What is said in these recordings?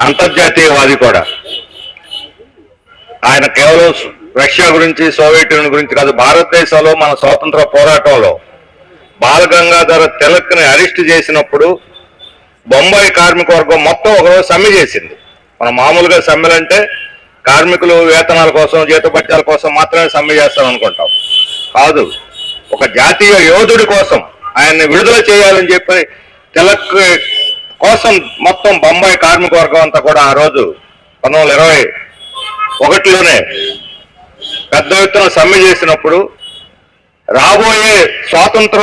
అంతర్జాతీయవాది కూడా. ఆయన కేవలం రష్యా గురించి సోవియట్ యూనియన్ గురించి కాదు భారతదేశంలో మన స్వాతంత్ర పోరాటంలో బాల గంగాధర తిలక్ని అరెస్ట్ చేసినప్పుడు బొంబాయి కార్మిక వర్గం మొత్తం ఒకరోజు సమ్మె చేసింది. మనం మామూలుగా సమ్మెలంటే కార్మికులు వేతనాల కోసం జీతభత్యాల కోసం మాత్రమే సమ్మె చేస్తాం అనుకుంటాం కాదు ఒక జాతీయ యోధుడి కోసం ఆయన్ని విడుదల చేయాలని చెప్పి తిలక్ కోసం మొత్తం బొంబాయి కార్మిక వర్గం అంతా కూడా ఆ రోజు పంతొమ్మిది ఇరవై ఒకటిలోనే పెద్ద ఎత్తున సమ్మె చేసినప్పుడు రాబోయే స్వాతంత్ర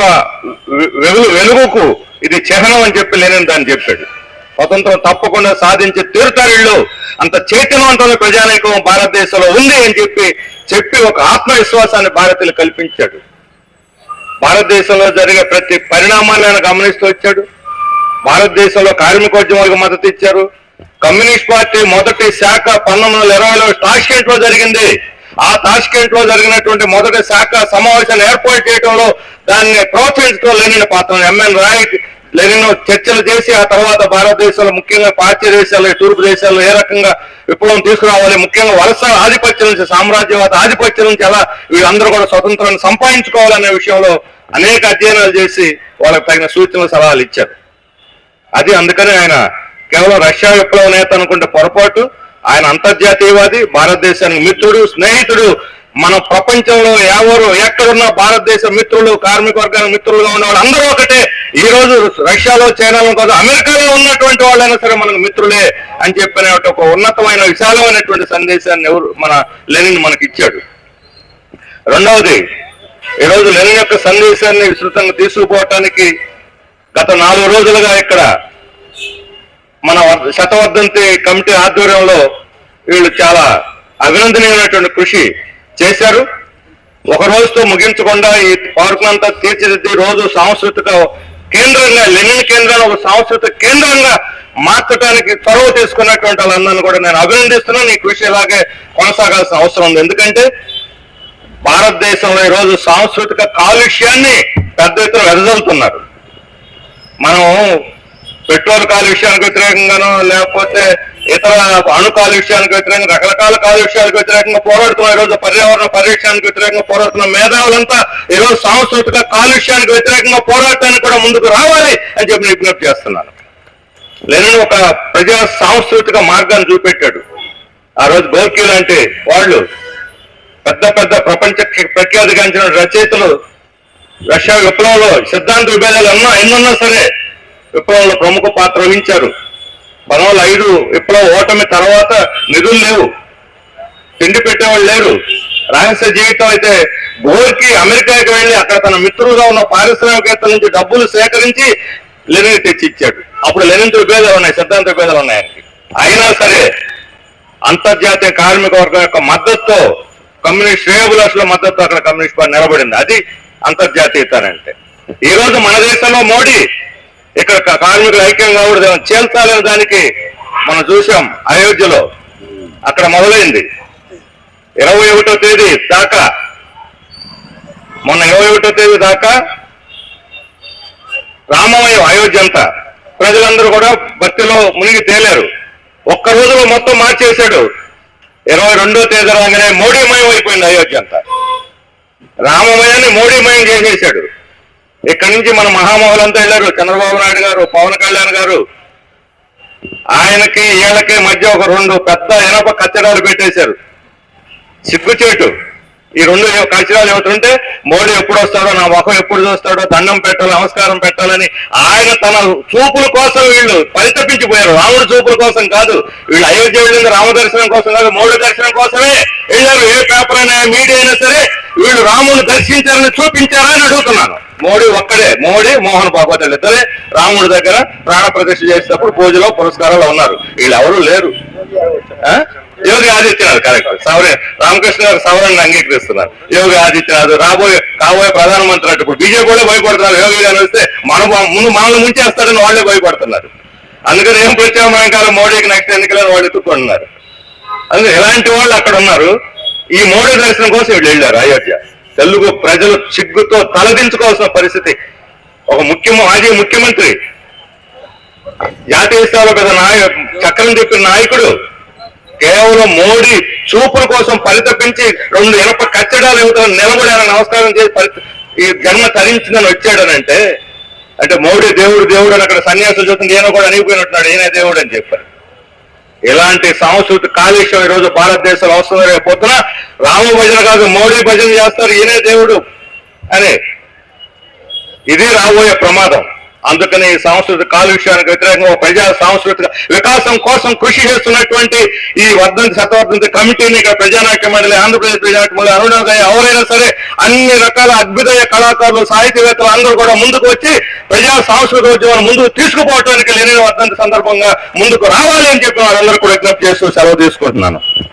వెలుగు వెలుగుకు ఇది చిహ్నం అని చెప్పి లేనని దాన్ని చెప్పాడు. స్వతంత్రం తప్పకుండా సాధించి తీరుతారిళ్ళు అంత చైతన్యవంతమైన ప్రజానీకం భారతదేశంలో ఉంది అని చెప్పి చెప్పి ఒక ఆత్మవిశ్వాసాన్ని భారతీయులు కల్పించాడు. భారతదేశంలో జరిగే ప్రతి పరిణామాన్ని ఆయన గమనిస్తూ వచ్చాడు. భారతదేశంలో కార్మికోద్యమాలకు మద్దతు ఇచ్చారు. కమ్యూనిస్ట్ పార్టీ మొదటి శాఖ పంతొమ్మిది వందల ఇరవైలో టాష్కెంట్లో జరిగింది. ఆ టాష్కెంట్లో జరిగినటువంటి మొదటి శాఖ సమావేశాన్ని ఏర్పాటు చేయడంలో దాన్ని ప్రోత్సహించడం లెనిన్ పాత్ర ఎంఎన్ రాయ్ లెనిన్ చర్చలు చేసి ఆ తర్వాత భారతదేశంలో ముఖ్యంగా పాశ్చాత్య దేశాలు తూర్పు దేశాల్లో ఏ రకంగా విప్లవం తీసుకురావాలి ముఖ్యంగా వలస ఆధిపత్యం నుంచి సామ్రాజ్యవాద ఆధిపత్యం నుంచి ఎలా వీళ్ళందరూ కూడా స్వతంత్రాన్ని సంపాదించుకోవాలనే విషయంలో అనేక అధ్యయనాలు చేసి వాళ్ళకి తగిన సూచనలు సలహాలు ఇచ్చారు. అది అందుకని ఆయన కేవలం రష్యా విప్లవ నేత అనుకుంటే పొరపాటు. ఆయన అంతర్జాతీయవాది భారతదేశానికి మిత్రుడు స్నేహితుడు. మన ప్రపంచంలో ఎవరు ఎక్కడున్న భారతదేశ మిత్రులు కార్మిక వర్గానికి మిత్రులుగా ఉన్నవాళ్ళు అందరూ ఒకటే. ఈ రోజు రష్యాలో చైనాలో కాదు అమెరికాలో ఉన్నటువంటి వాళ్ళైనా సరే మనకు మిత్రులే అని చెప్పిన ఒక ఉన్నతమైన విశాలమైనటువంటి సందేశాన్ని ఎవరు మన లెనిన్ మనకి ఇచ్చాడు. రెండవది ఈరోజు లెనిన్ యొక్క సందేశాన్ని విస్తృతంగా తీసుకుపోవటానికి గత నాలుగు రోజులుగా ఇక్కడ మన శతవర్ధంతి కమిటీ ఆధ్వర్యంలో వీళ్ళు చాలా అభినందనీయమైనటువంటి కృషి చేశారు. ఒక రోజుతో ముగించకుండా ఈ పార్కులంతా తీర్చిదిద్ది రోజు సాంస్కృతిక కేంద్రంగా లెనిన్ కేంద్రాన్ని ఒక సాంస్కృతిక కేంద్రంగా మార్చడానికి చొరవ తీసుకున్నటువంటి వాళ్ళందరినీ కూడా నేను అభినందిస్తున్నాను. ఈ కృషి ఇలాగే కొనసాగాల్సిన అవసరం ఉంది. ఎందుకంటే భారతదేశంలో ఈరోజు సాంస్కృతిక కాలుష్యాన్ని పెద్ద ఎత్తున వెదజల్లుతున్నారు. మనం పెట్రోల్ కాలుష్యానికి వ్యతిరేకంగానో లేకపోతే ఇతర అణు కాలుష్యానికి వ్యతిరేకంగా రకరకాల కాలుష్యాలకు వ్యతిరేకంగా పోరాడుతున్నాం ఈరోజు పర్యావరణ పరిరక్షణకు వ్యతిరేకంగా పోరాడుతున్న మేధావులంతా ఈరోజు సాంస్కృతిక కాలుష్యానికి వ్యతిరేకంగా పోరాటానికి కూడా ముందుకు రావాలి అని చెప్పి విజ్ఞప్తి చేస్తున్నాను. లేని ఒక ప్రజా సాంస్కృతిక మార్గాన్ని చూపెట్టాడు. ఆ రోజు గోల్కీ లాంటి వాళ్ళు పెద్ద పెద్ద ప్రపంచ ప్రఖ్యాతిగాంచిన రచయితలు రష్యా విప్లవంలో సిద్ధాంత విభేదాలు ఎన్నో ఎన్నున్నా సరే విప్లవంలో ప్రముఖ పాత్ర వహించారు. పదవులు ఐదు విప్లవ ఓటమి తర్వాత నిధులు లేవు. తిండి పెట్టేవాళ్ళు లేరు. రహస్య జీవితం అయితే గోర్కి అమెరికాకి వెళ్ళి అక్కడ తన మిత్రులుగా ఉన్న పారిశ్రామికవేత్తల నుంచి డబ్బులు సేకరించి లెనిన్ తెచ్చి ఇచ్చాడు అప్పుడు లెనిన్ విభేదాలు ఉన్నాయి సిద్ధాంత విభేదాలు ఉన్నాయి ఆయనకి. అయినా సరే అంతర్జాతీయ కార్మిక వర్గం యొక్క మద్దతుతో కమ్యూనిస్ట్ శ్రేయబులాసుల మద్దతు అక్కడ కమ్యూనిస్ట్ పార్టీ నిలబడింది. అది అంతర్జాతీయతనంటే. ఈ రోజు మన దేశంలో మోడీ ఇక్కడ కార్మికులు ఐక్యం కావడం చేల్చాలనే దానికి మనం చూసాం అయోధ్యలో. అక్కడ మొదలైంది. ఇరవై ఒకటో తేదీ దాకా. మొన్న ఇరవై ఒకటో తేదీ దాకా రామమయం అయోధ్య అంతా. ప్రజలందరూ కూడా భక్తిలో మునిగి తేలారు. ఒక్క రోజులో మొత్తం మార్చేశాడు. ఇరవై రెండో తేదీ రాగానే మోడీమయం అయిపోయింది అయోధ్య అంతా. రామమయాన్ని మోడీమయం చేసేసాడు ఇక్కడి నుంచి మన మహామహులంతా వెళ్ళారు. చంద్రబాబు నాయుడు గారు పవన్ కళ్యాణ్ గారు. ఆయనకి వీళ్ళకి మధ్య ఒక రెండు పెద్ద ఇనప కచ్చడాలు పెట్టేశారు. సిగ్గుచేటు. ఈ రెండు కచ్చడాలు ఏమిటంటే మోడీ ఎప్పుడు వస్తాడో నా ముఖం ఎప్పుడు చూస్తాడో దండం పెట్టాలి నమస్కారం పెట్టాలని ఆయన తన చూపుల కోసం వీళ్ళు పరితపించిపోయారు. రాముడు చూపుల కోసం కాదు వీళ్ళు అయోధ్య వెళ్ళింది రామ దర్శనం కోసం కాదు మోడీ దర్శనం కోసమే వెళ్ళారు. ఏ పేపర్ అయినా మీడియా అయినా సరే వీళ్ళు రాముని దర్శించారని చూపించారా అని అడుగుతున్నాను. మోడీ ఒక్కడే మోడీ మోహన్ బాబు ఇద్దరే రాముడి దగ్గర ప్రాణ ప్రదర్శన చేసేటప్పుడు పూజలో పురస్కారాలు ఉన్నారు. వీళ్ళు ఎవరు లేరు. ఆ? యోగి ఆదిత్యనాథ్ కరెక్ట్ సవరే రామకృష్ణ గారు సవరణను అంగీకరిస్తున్నారు. యోగి ఆదిత్యనాథ్ రాబోయే కాబోయే ప్రధానమంత్రి అంటే ఇప్పుడు బీజేపీ కూడా భయపడుతున్నారు. యోగి గారు వస్తే మన ముందు మనల్ని ముంచేస్తారని వాళ్ళే భయపడుతున్నారు. అందుకని ఏం ప్రత్యామ్నాయం కాలం మోడీకి నెక్స్ట్ ఎన్నికలను వాళ్ళు ఎత్తుకుంటున్నారు అందుకే ఇలాంటి వాళ్ళు అక్కడ ఉన్నారు. ఈ మోడీ దర్శనం కోసం వీళ్ళు వెళ్ళారు అయోధ్య. తెలుగు ప్రజలు సిగ్గుతో తలదించుకోవాల్సిన పరిస్థితి. ఒక ముఖ్య మాజీ ముఖ్యమంత్రి జాతీయ స్థాయిలో పెద్ద నాయ చక్రం చెప్పిన నాయకుడు కేవలం మోడీ చూపుల కోసం పరితపించి రెండు ఇనప కచ్చడాలు ఇవ్వడం నిలబడి నమస్కారం చేసి ఈ జన్మ తరించిందని వచ్చాడనంటే అంటే మోడీ దేవుడు దేవుడు అని అక్కడ సన్యాసం చూస్తుంది ఈయన కూడా అనిగిపోయినట్టున్నాడు ఈయన దేవుడు అని చెప్పారు. ఇలాంటి సాంస్కృతిక కాలుష్యం ఈరోజు రోజు భారతదేశంలో వస్తుందో రేపు పొద్దున రామ భజన కాదు మోడీ భజన చేస్తారు ఈయనే దేవుడు. అని ఇది రాబోయే ప్రమాదం. అందుకని ఈ సాంస్కృతిక కాలుష్యానికి వ్యతిరేకంగా ప్రజా సాంస్కృతిక వికాసం కోసం కృషి చేస్తున్నటువంటి ఈ వర్ధంతి శతవర్ధంతి కమిటీని ఇక్కడ ప్రజానాట్య మండలి ఆంధ్రప్రదేశ్ ప్రజానాట్య మండలి అరుణోదయ ఎవరైనా సరే అన్ని రకాల అద్భుతయ కళాకారులు సాహితీవేత్తలు అందరూ కూడా ముందుకు వచ్చి ప్రజా సాంస్కృతిక ఉద్యమాన్ని ముందుకు తీసుకుపోవడానికి లేని వర్ధంతి సందర్భంగా ముందుకు రావాలి అని చెప్పి వారందరూ కూడా విజ్ఞప్తి చేస్తూ సెలవు తీసుకుంటున్నాను.